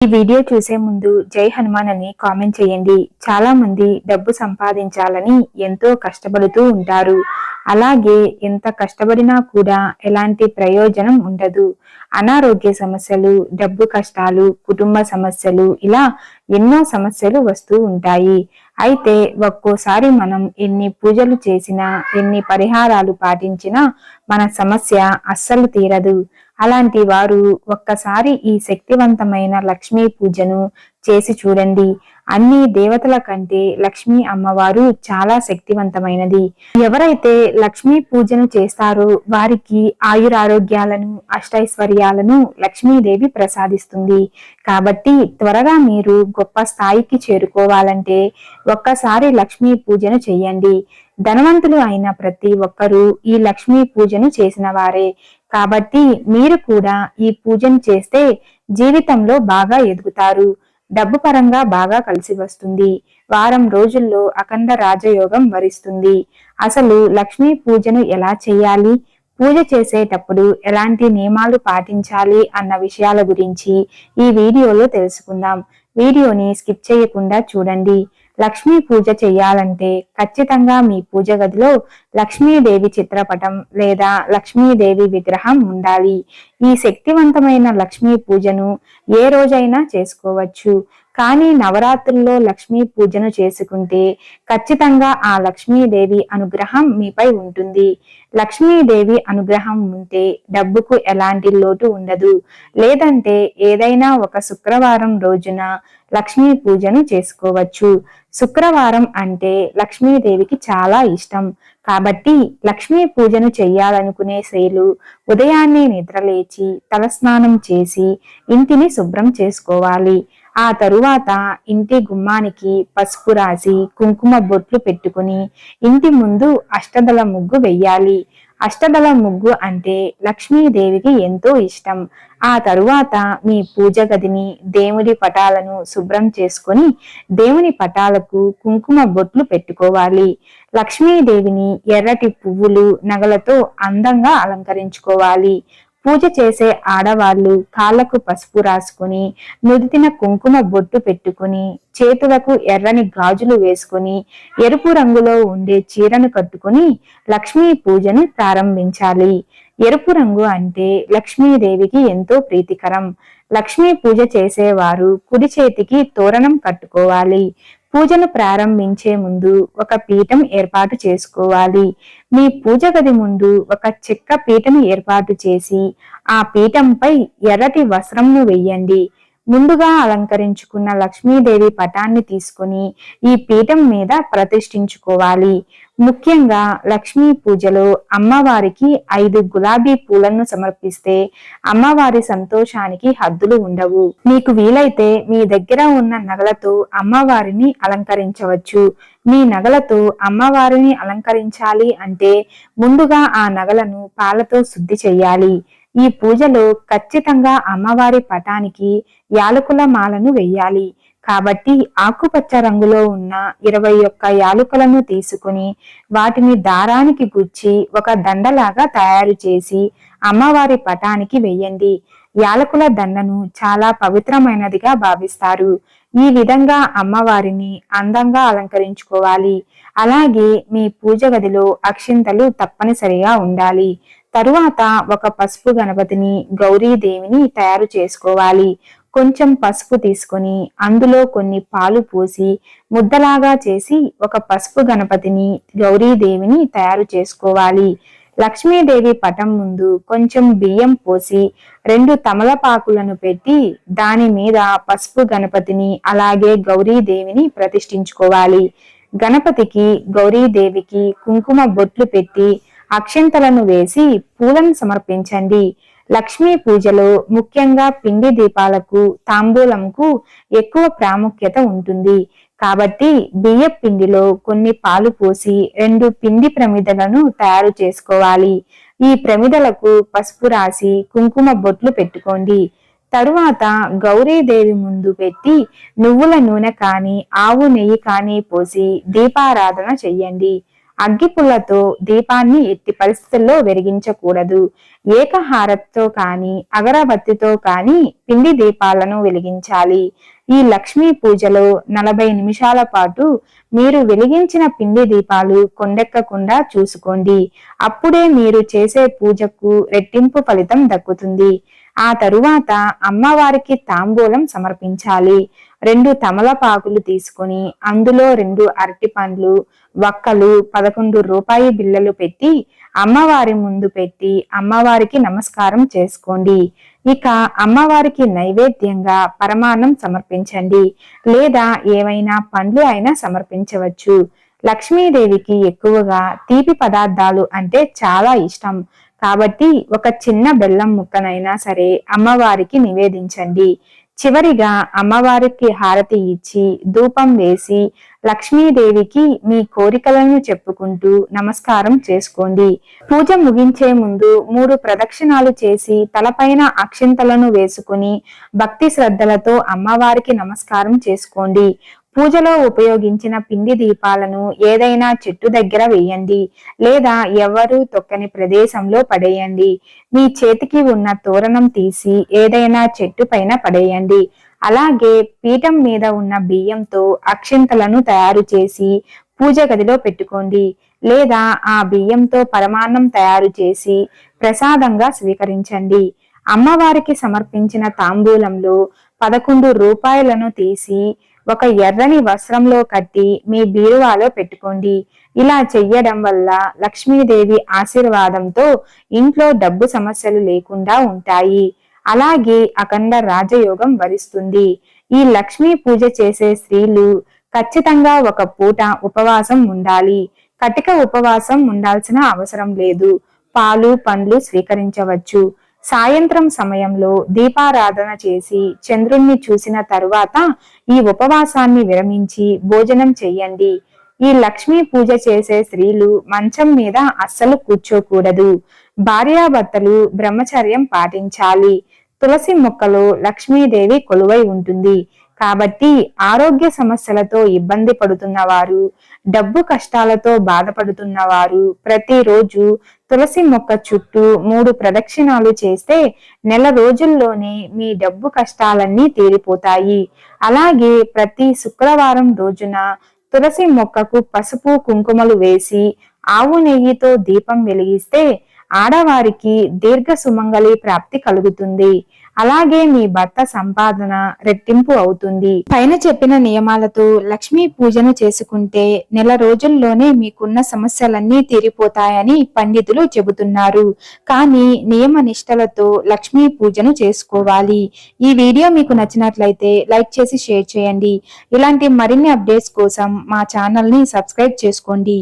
ఈ వీడియో చూసే ముందు జై హనుమాన్ అని కామెంట్ చేయండి. చాలా మంది డబ్బు సంపాదించాలని ఎంతో కష్టపడుతూ ఉంటారు. అలాగే ఎంత కష్టపడినా కూడా ఎలాంటి ప్రయోజనం ఉండదు. అనారోగ్య సమస్యలు డబ్బు కష్టాలు కుటుంబ సమస్యలు ఇలా ఎన్నో సమస్యలు వస్తూ ఉంటాయి. అయితే ఒక్కోసారి మనం ఎన్ని పూజలు చేసినా ఎన్ని పరిహారాలు పాటించినా మన సమస్య అస్సలు తీరదు. అలాంటి వారు ఒక్కసారి ఈ శక్తివంతమైన లక్ష్మీ పూజను చేసి చూడండి. అన్ని దేవతల కంటే లక్ష్మీ అమ్మవారు చాలా శక్తివంతమైనది. ఎవరైతే లక్ష్మీ పూజను చేస్తారో వారికి ఆయురారోగ్యాలను అష్టైశ్వర్యాలను లక్ష్మీదేవి ప్రసాదిస్తుంది. కాబట్టి త్వరగా మీరు గొప్ప స్థాయికి చేరుకోవాలంటే ఒక్కసారి లక్ష్మీ పూజను చెయ్యండి ధనవంతులు అయిన ప్రతి ఒక్కరూ ఈ లక్ష్మీ పూజను చేసిన వారే. కాబట్టి మీరు కూడా ఈ పూజను చేస్తే జీవితంలో బాగా ఎదుగుతారు. డబ్బు పరంగా బాగా కలిసి వస్తుంది. వారం రోజుల్లో అఖండ రాజయోగం వరిస్తుంది. అసలు లక్ష్మీ పూజను ఎలా చేయాలి? పూజ చేసేటప్పుడు ఎలాంటి నియమాలు పాటించాలి అన్న విషయాల గురించి ఈ వీడియోలో తెలుసుకుందాం. వీడియోని స్కిప్ చేయకుండా చూడండి. లక్ష్మీ పూజ చేయాలంటే ఖచ్చితంగా మీ పూజ గదిలో లక్ష్మీదేవి చిత్రపటం లేదా లక్ష్మీదేవి విగ్రహం ఉండాలి. ఈ శక్తివంతమైన లక్ష్మీ పూజను ఏ రోజైనా చేసుకోవచ్చు. కానీ నవరాత్రుల్లో లక్ష్మీ పూజను చేసుకుంటే ఖచ్చితంగా ఆ లక్ష్మీదేవి అనుగ్రహం మీపై ఉంటుంది. లక్ష్మీదేవి అనుగ్రహం ఉంటే డబ్బుకు ఎలాంటి లోటు ఉండదు. లేదంటే ఏదైనా ఒక శుక్రవారం రోజున లక్ష్మీ పూజను చేసుకోవచ్చు. శుక్రవారం అంటే లక్ష్మీదేవికి చాలా ఇష్టం. కాబట్టి లక్ష్మీ పూజను చెయ్యాలనుకునే శైలు ఉదయాన్నే నిద్రలేచి తలస్నానం చేసి ఇంటిని శుభ్రం చేసుకోవాలి. ఆ తరువాత ఇంటి గుమ్మానికి పసుపు రాసి కుంకుమ బొట్లు పెట్టుకుని ఇంటి ముందు అష్టదల ముగ్గు వెయ్యాలి. అష్టదళ ముగ్గు అంటే లక్ష్మీదేవికి ఎంతో ఇష్టం. ఆ తరువాత మీ పూజ గదిని దేవుడి పటాలను శుభ్రం చేసుకొని దేవుని పటాలకు కుంకుమ బొట్లు పెట్టుకోవాలి. లక్ష్మీదేవిని ఎర్రటి పువ్వులు నగలతో అందంగా అలంకరించుకోవాలి. పూజ చేసే ఆడవాళ్ళు కాళ్ళకు పసుపు రాసుకుని నుదితిన కుంకుమ బొట్టు పెట్టుకుని చేతులకు ఎర్రని గాజులు వేసుకుని ఎరుపు రంగులో ఉండే చీరను కట్టుకుని లక్ష్మీ పూజను ప్రారంభించాలి. ఎరుపు రంగు అంటే లక్ష్మీదేవికి ఎంతో ప్రీతికరం. లక్ష్మీ పూజ చేసేవారు కుడి చేతికి తోరణం కట్టుకోవాలి. పూజను ప్రారంభించే ముందు ఒక పీఠం ఏర్పాటు చేసుకోవాలి. మీ పూజ గది ముందు ఒక చెక్క పీటను ఏర్పాటు చేసి ఆ పీఠంపై ఎర్రటి వస్త్రంను వెయ్యండి ముందుగా అలంకరించుకున్న లక్ష్మీదేవి పటాన్ని తీసుకుని ఈ పీఠం మీద ప్రతిష్ఠించుకోవాలి. ముఖ్యంగా లక్ష్మీ పూజలో అమ్మవారికి ఐదు గులాబీ పూలను సమర్పిస్తే అమ్మవారి సంతోషానికి హద్దులు ఉండవు. మీకు వీలైతే మీ దగ్గర ఉన్న నగలతో అమ్మవారిని అలంకరించవచ్చు. మీ నగలతో అమ్మవారిని అలంకరించాలి అంటే ముందుగా ఆ నగలను పాలతో శుద్ధి చెయ్యాలి ఈ పూజలో ఖచ్చితంగా అమ్మవారి పటానికి యాలకుల మాలను వెయ్యాలి కాబట్టి ఆకుపచ్చ రంగులో ఉన్న ఇరవై ఒక్క యాలుకలను తీసుకుని వాటిని దారానికి గుచ్చి ఒక దండలాగా తయారు చేసి అమ్మవారి పటానికి వెయ్యండి యాలకుల దండను చాలా పవిత్రమైనదిగా భావిస్తారు. ఈ విధంగా అమ్మవారిని అందంగా అలంకరించుకోవాలి. అలాగే మీ పూజ గదిలో అక్షింతలు తప్పనిసరిగా ఉండాలి. తరువాత ఒక పసుపు గణపతిని గౌరీదేవిని తయారు చేసుకోవాలి. కొంచెం పసుపు తీసుకొని అందులో కొన్ని పాలు పోసి ముద్దలాగా చేసి ఒక పసుపు గణపతిని గౌరీదేవిని తయారు చేసుకోవాలి. లక్ష్మీదేవి పటం ముందు కొంచెం బియ్యం పోసి రెండు తమలపాకులను పెట్టి దాని మీద పసుపు గణపతిని అలాగే గౌరీదేవిని ప్రతిష్ఠించుకోవాలి. గణపతికి గౌరీదేవికి కుంకుమ బొట్లు పెట్టి అక్షంతలను వేసి పూలను సమర్పించండి. లక్ష్మీ పూజలో ముఖ్యంగా పిండి దీపాలకు తాంబూలంకు ఎక్కువ ప్రాముఖ్యత ఉంటుంది. కాబట్టి బియ్య పిండిలో కొన్ని పాలు పోసి రెండు పిండి ప్రమిదలను తయారు చేసుకోవాలి. ఈ ప్రమిదలకు పసుపు రాసి కుంకుమ బొట్లు పెట్టుకోండి. తరువాత గౌరీదేవి ముందు పెట్టి నువ్వుల నూనె కానీ ఆవు నెయ్యి కానీ పోసి దీపారాధన చెయ్యండి. అగ్గిపుల్లతో దీపాన్ని ఎట్టి పరిస్థితుల్లో వెలిగించకూడదు. ఏకహారత్తో కాని అగరబత్తితో కాని పిండి దీపాలను వెలిగించాలి. ఈ లక్ష్మీ పూజలో నలభై నిమిషాల పాటు మీరు వెలిగించిన పిండి దీపాలు కొండెక్కకుండా చూసుకోండి. అప్పుడే మీరు చేసే పూజకు రెట్టింపు ఫలితం దక్కుతుంది. ఆ తరువాత అమ్మవారికి తాంబూలం సమర్పించాలి. రెండు తమలపాకులు తీసుకుని అందులో రెండు అరటి పండ్లు వక్కలు పదకొండు రూపాయి బిళ్ళలు పెట్టి అమ్మవారి ముందు పెట్టి అమ్మవారికి నమస్కారం చేసుకోండి. ఇక అమ్మవారికి నైవేద్యంగా పరమాన్నం సమర్పించండి. లేదా ఏవైనా పండ్లు అయినా సమర్పించవచ్చు. లక్ష్మీదేవికి ఎక్కువగా తీపి పదార్థాలు అంటే చాలా ఇష్టం. కాబట్టి ఒక చిన్న బెల్లం ముక్కనైనా సరే అమ్మవారికి నివేదించండి. చివరిగా అమ్మవారికి హారతి ఇచ్చి ధూపం వేసి లక్ష్మీదేవికి మీ కోరికలను చెప్పుకుంటూ నమస్కారం చేసుకోండి. పూజ ముగించే ముందు మూడు ప్రదక్షిణాలు చేసి తలపైన అక్షింతలను వేసుకుని భక్తి శ్రద్ధలతో అమ్మవారికి నమస్కారం చేసుకోండి. పూజలో ఉపయోగించిన పిండి దీపాలను ఏదైనా చెట్టు దగ్గర వేయండి లేదా ఎవరు తొక్కని ప్రదేశంలో పడేయండి. మీ చేతికి ఉన్న తోరణం తీసి ఏదైనా చెట్టు పైన పడేయండి. అలాగే పీఠం మీద ఉన్న బియ్యంతో అక్షింతలను తయారు చేసి పూజ గదిలో పెట్టుకోండి లేదా ఆ బియ్యంతో పరమాన్నం తయారు చేసి ప్రసాదంగా స్వీకరించండి. అమ్మవారికి సమర్పించిన తాంబూలంలో పదకొండు రూపాయలను తీసి ఒక ఎర్రని వస్త్రంలో కట్టి మీ బీరువాలో పెట్టుకోండి. ఇలా చెయ్యడం వల్ల లక్ష్మీదేవి ఆశీర్వాదంతో ఇంట్లో డబ్బు సమస్యలు లేకుండా ఉంటాయి. అలాగే అఖండ రాజయోగం వరిస్తుంది. ఈ లక్ష్మీ పూజ చేసే స్త్రీలు ఖచ్చితంగా ఒక పూట ఉపవాసం ఉండాలి. కటిక ఉపవాసం ఉండాల్సిన అవసరం లేదు. పాలు పండ్లు స్వీకరించవచ్చు. సాయంత్రం సమయంలో దీపారాధన చేసి చంద్రుణ్ణి చూసిన తరువాత ఈ ఉపవాసాన్ని విరమించి భోజనం చెయ్యండి. ఈ లక్ష్మీ పూజ చేసే స్త్రీలు మంచం మీద అస్సలు కూర్చోకూడదు. భార్యాభర్తలు బ్రహ్మచర్యం పాటించాలి. తులసి మొక్కలో లక్ష్మీదేవి కొలువై ఉంటుంది. కాబట్టి ఆరోగ్య సమస్యలతో ఇబ్బంది పడుతున్న వారు డబ్బు కష్టాలతో బాధపడుతున్న వారు ప్రతిరోజు తులసి మొక్క చుట్టూ మూడు ప్రదక్షిణాలు చేస్తే నెల రోజుల్లోనే మీ డబ్బు కష్టాలన్నీ తీరిపోతాయి. అలాగే ప్రతి శుక్రవారం రోజున తులసి మొక్కకు పసుపు కుంకుమలు వేసి ఆవు నెయ్యితో దీపం వెలిగిస్తే ఆడవారికి దీర్ఘ సుమంగళి ప్రాప్తి కలుగుతుంది. అలాగే మీ భర్త సంపాదన రెట్టింపు అవుతుంది. పైన చెప్పిన నియమాలతో లక్ష్మీ పూజను చేసుకుంటే నెల రోజుల్లోనే మీకున్న సమస్యలన్నీ తీరిపోతాయని పండితులు చెబుతున్నారు. కానీ నియమ నిష్టలతో లక్ష్మీ పూజను చేసుకోవాలి. ఈ వీడియో మీకు నచ్చినట్లయితే లైక్ చేసి షేర్ చేయండి. ఇలాంటి మరిన్ని అప్డేట్స్ కోసం మా ఛానల్ని సబ్స్క్రైబ్ చేసుకోండి.